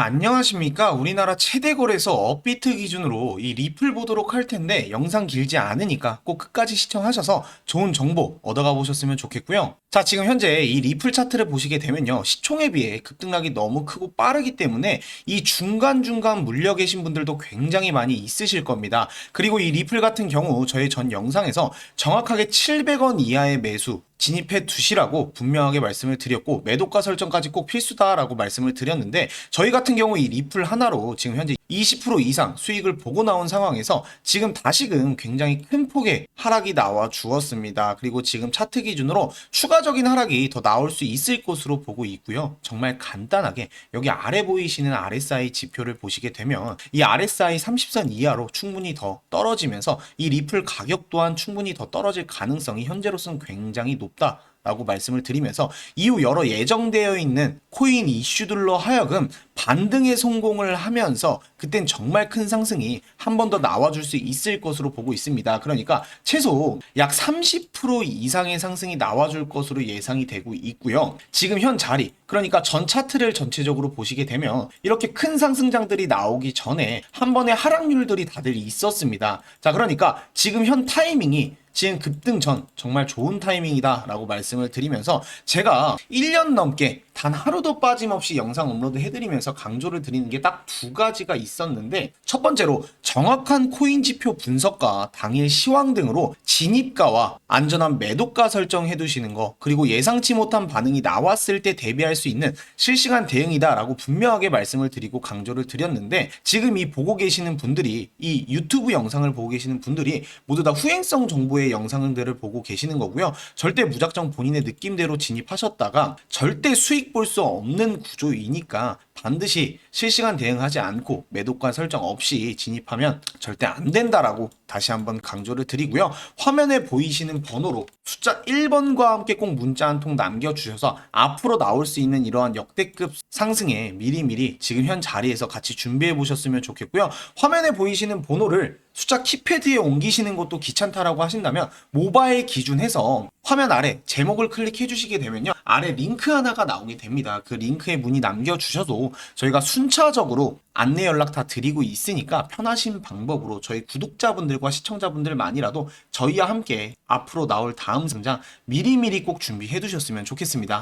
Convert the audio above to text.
안녕하십니까. 우리나라 최대 거래소 업비트 기준으로 이 리플 보도록 할 텐데 영상 길지 않으니까 꼭 끝까지 시청하셔서 좋은 정보 얻어가 보셨으면 좋겠고요. 자, 지금 현재 이 리플 차트를 보시게 되면요. 시총에 비해 급등락이 너무 크고 빠르기 때문에 이 중간중간 물려 계신 분들도 굉장히 많이 있으실 겁니다. 그리고 이 리플 같은 경우 저희 전 영상에서 정확하게 700원 이하의 매수 진입해 두시라고 분명하게 말씀을 드렸고 매도가 설정까지 꼭 필수다라고 말씀을 드렸는데 저희 같은 경우 이 리플 하나로 지금 현재 20% 이상 수익을 보고 나온 상황에서 지금 다시금 굉장히 큰 폭의 하락이 나와 주었습니다. 그리고 지금 차트 기준으로 추가적인 하락이 더 나올 수 있을 것으로 보고 있고요. 정말 간단하게 여기 아래 보이시는 RSI 지표를 보시게 되면 이 RSI 30선 이하로 충분히 더 떨어지면서 이 리플 가격 또한 충분히 더 떨어질 가능성이 현재로서는 굉장히 높 다. 라고 말씀을 드리면서 이후 여러 예정되어 있는 코인 이슈들로 하여금 반등에 성공을 하면서 그땐 정말 큰 상승이 한 번 더 나와줄 수 있을 것으로 보고 있습니다. 그러니까 최소 약 30% 이상의 상승이 나와줄 것으로 예상이 되고 있고요. 지금 현 자리, 그러니까 전 차트를 전체적으로 보시게 되면 이렇게 큰 상승장들이 나오기 전에 한 번의 하락률들이 다들 있었습니다. 자, 그러니까 지금 현 타이밍이 지금 급등 전 정말 좋은 타이밍이다 라고 말씀을 드리면서 제가 1년 넘게 단 하루도 빠짐없이 영상 업로드 해드리면서 강조를 드리는 게 딱 두 가지가 있었는데 첫 번째로 정확한 코인 지표 분석과 당일 시황 등으로 진입가와 안전한 매도가 설정해 두시는 거 그리고 예상치 못한 반응이 나왔을 때 대비할 수 있는 실시간 대응이다 라고 분명하게 말씀을 드리고 강조를 드렸는데 지금 이 보고 계시는 분들이 이 유튜브 영상을 보고 계시는 분들이 모두 다 후행성 정보 의 영상들을 보고 계시는 거고요. 절대 무작정 본인의 느낌대로 진입하셨다가 절대 수익 볼 수 없는 구조이니까 반드시 실시간 대응하지 않고 매도가 설정 없이 진입하면 절대 안 된다라고 다시 한번 강조를 드리고요. 화면에 보이시는 번호로 숫자 1번과 함께 꼭 문자 한 통 남겨주셔서 앞으로 나올 수 있는 이러한 역대급 상승에 미리미리 지금 현 자리에서 같이 준비해 보셨으면 좋겠고요. 화면에 보이시는 번호를 숫자 키패드에 옮기시는 것도 귀찮다라고 하신다면 모바일 기준해서 화면 아래 제목을 클릭해 주시게 되면요. 아래 링크 하나가 나오게 됩니다. 그 링크에 문의 남겨주셔도 저희가 순차적으로 안내 연락 다 드리고 있으니까 편하신 방법으로 저희 구독자분들과 시청자분들만이라도 저희와 함께 앞으로 나올 다음 성장 미리미리 꼭 준비해 두셨으면 좋겠습니다.